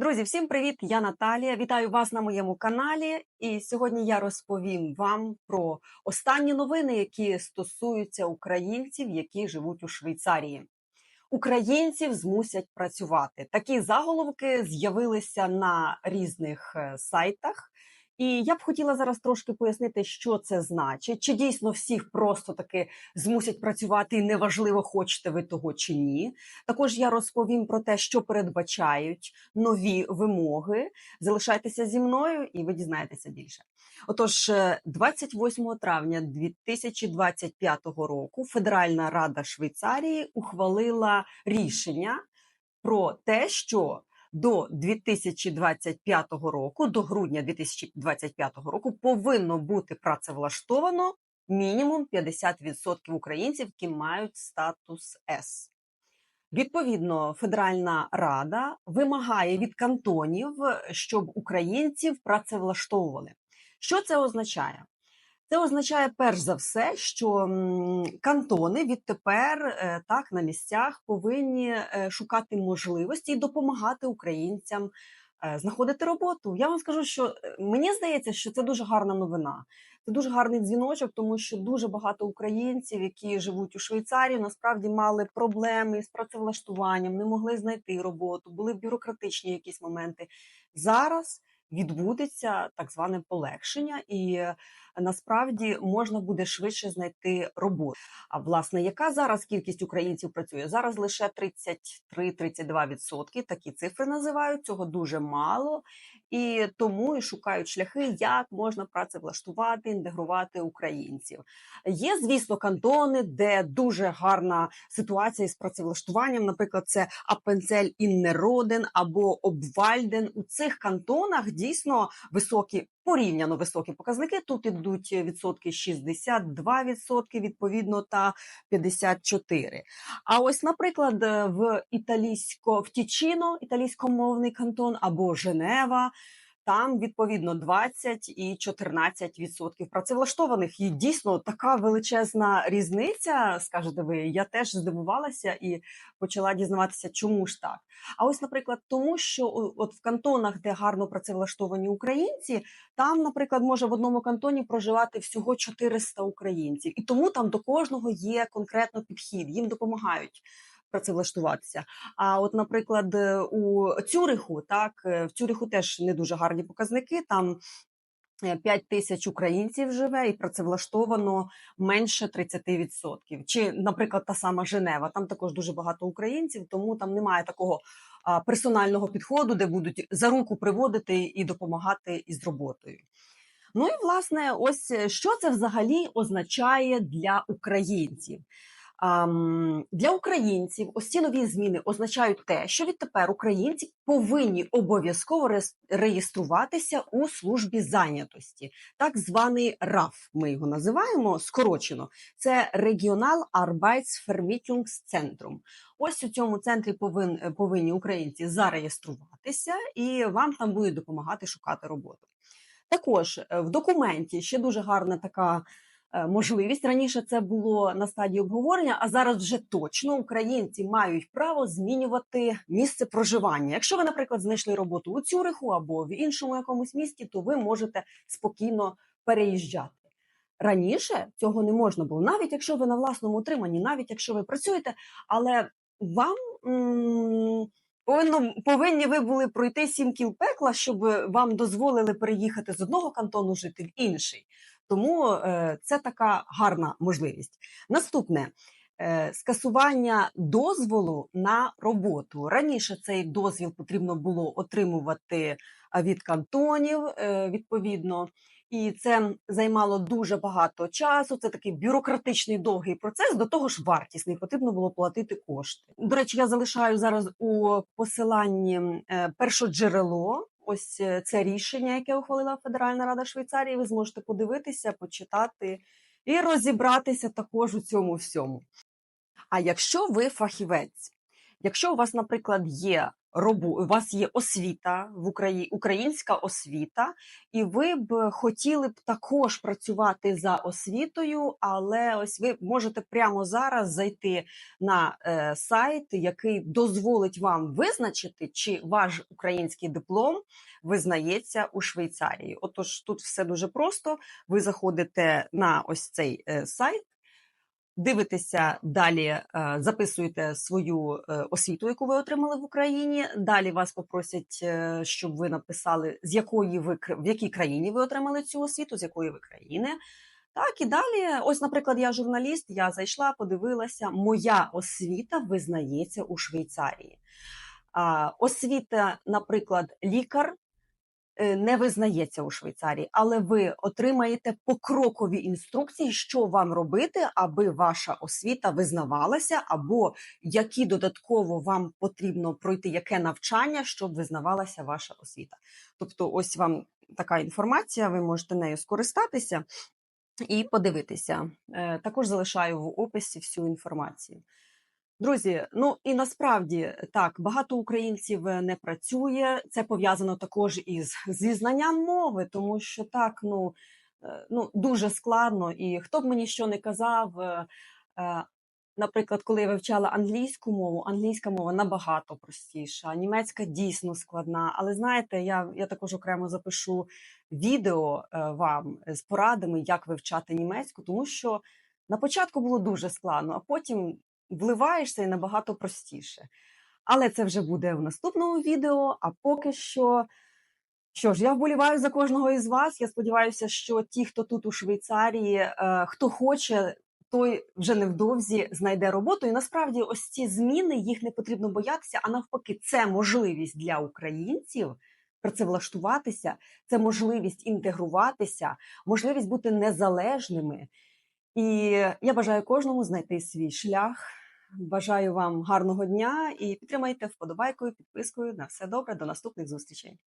Друзі, всім привіт! Я Наталія. Вітаю вас на моєму каналі. І сьогодні я розповім вам про останні новини, які стосуються українців, які живуть у Швейцарії. Українців змусять працювати. Такі заголовки з'явилися на різних е, сайтах. І я б хотіла зараз трошки пояснити, що це значить, чи дійсно всіх просто таки змусять працювати, і неважливо, хочете ви того чи ні. Також я розповім про те, що передбачають нові вимоги. Залишайтеся зі мною, і ви дізнаєтеся більше. Отож, е, 28 травня 2025 року Федеральна Рада Швейцарії ухвалила рішення про те, що до 2025 року, до грудня 2025 року, повинно бути працевлаштовано мінімум 50% українців, які мають статус С. Відповідно, Федеральна Рада вимагає від кантонів, щоб українців працевлаштовували. Що це означає? Це означає перш за все, що кантони відтепер е, так на місцях повинні е, шукати можливості і допомагати українцям е, знаходити роботу. Я вам скажу, що мені здається, що це дуже гарна новина. Це дуже гарний дзвіночок, тому що дуже багато українців, які живуть у Швейцарії, насправді мали проблеми з працевлаштуванням, не могли знайти роботу, були бюрократичні якісь моменти. Зараз відбудеться так зване полегшення, і е, насправді можна буде швидше знайти роботу. А власне, яка зараз кількість українців працює? Зараз лише 33-32%. Такі цифри називають цього дуже мало, і тому і шукають шляхи, як можна працевлаштувати, інтегрувати українців. Є, звісно, кантони, де дуже гарна ситуація з працевлаштуванням. Наприклад, це Апенцель Іннероден або Обвальден. У цих кантонах дійсно високі. Порівняно високі показники. Тут ідуть відсотки 62% відповідно та 54%. А ось, наприклад, в італійсько в Тічіно, італійськомовний кантон або Женева. Там відповідно 20 і 14% працевлаштованих. І дійсно така величезна різниця. Скажете ви, я теж здивувалася і почала дізнаватися, чому ж так. А ось, наприклад, тому що от в кантонах, де гарно працевлаштовані українці, там, наприклад, може в одному кантоні проживати всього 400 українців, і тому там до кожного є конкретно підхід, їм допомагають. Працевлаштуватися. А от, наприклад, е, у Цюриху, так е, в Цюриху теж не дуже гарні показники. Там 5 тисяч українців живе і працевлаштовано менше 30%. Чи, наприклад, та сама Женева, там також дуже багато українців, тому там немає такого персонального підходу, де будуть за руку приводити і допомагати із роботою. Ну і власне, ось е, що це взагалі означає для українців. Для українців ось ці нові зміни означають те, що відтепер українці повинні обов'язково реєструватися у службі зайнятості, так званий РАФ. Ми його називаємо скорочено. Це Regional Arbeitsvermittlungszentrum. Ось у цьому центрі повин, повинні українці зареєструватися, і вам там будуть допомагати шукати роботу. Також е, в документі ще дуже гарна така можливість. Раніше це було на стадії обговорення, а зараз вже точно українці мають право змінювати місце проживання. Якщо ви, наприклад, знайшли роботу у Цюриху або в іншому якомусь місті, то ви можете спокійно переїжджати. Раніше цього не можна було, навіть якщо ви на власному утриманні, навіть якщо ви працюєте, але вам повинно повинні ви були пройти сім кіл пекла, щоб вам дозволили переїхати з одного кантону жити в інший. Тому е, це така гарна можливість. Наступне е, скасування дозволу на роботу. Раніше цей дозвіл потрібно було отримувати від кантонів е, відповідно. І це займало дуже багато часу. Це такий бюрократичний довгий процес. До того ж, вартісний потрібно було платити кошти. До речі, я залишаю зараз у посиланні е, першоджерело. Ось е, це рішення, яке ухвалила Федеральна Рада Швейцарії. Ви зможете подивитися, почитати і розібратися також у цьому всьому. А якщо ви фахівець, якщо у вас, наприклад, є робу... у вас є освіта в Україні, українська освіта, і ви б хотіли б також працювати за освітою, але ось ви можете прямо зараз зайти на е, сайт, який дозволить вам визначити, чи ваш український диплом визнається у Швейцарії. Отож, тут все дуже просто. Ви заходите на ось цей е, сайт. Дивитеся далі, е, записуєте свою е, освіту, яку ви отримали в Україні. Далі вас попросять, е, щоб ви написали, з якої ви в якій країні ви отримали цю освіту, з якої ви країни. Так, і далі, ось, наприклад, я журналіст, я зайшла, подивилася, моя освіта визнається у Швейцарії. Освіта, наприклад, лікар не визнається у Швейцарії, але ви отримаєте покрокові інструкції, що вам робити, аби ваша освіта визнавалася, або які додатково вам потрібно пройти яке навчання, щоб визнавалася ваша освіта. Тобто, ось вам така інформація, ви можете нею скористатися і подивитися. Е, Також залишаю в описі всю інформацію. Друзі, ну і насправді так багато українців е, не працює. Це пов'язано також із зі знанням мови, тому що так ну, е, ну дуже складно. І хто б мені що не казав, е, наприклад, коли я вивчала англійську мову, англійська мова набагато простіша, німецька дійсно складна. Але знаєте, я, я також окремо запишу відео вам з порадами, як вивчати німецьку, тому що на початку було дуже складно, а потім вливаєшся і набагато простіше. Але це вже буде в наступному відео. А поки що, що ж, я вболіваю за кожного із вас. Я сподіваюся, що ті, хто тут у Швейцарії, е, хто хоче, той вже невдовзі знайде роботу. І насправді, ось ці зміни їх не потрібно боятися, а навпаки, це можливість для українців. Працевлаштуватися, це можливість інтегруватися, можливість бути незалежними. І я бажаю кожному знайти свій шлях. Бажаю вам гарного дня і підтримайте вподобайкою, підпискою. На все добре, до наступних зустрічей.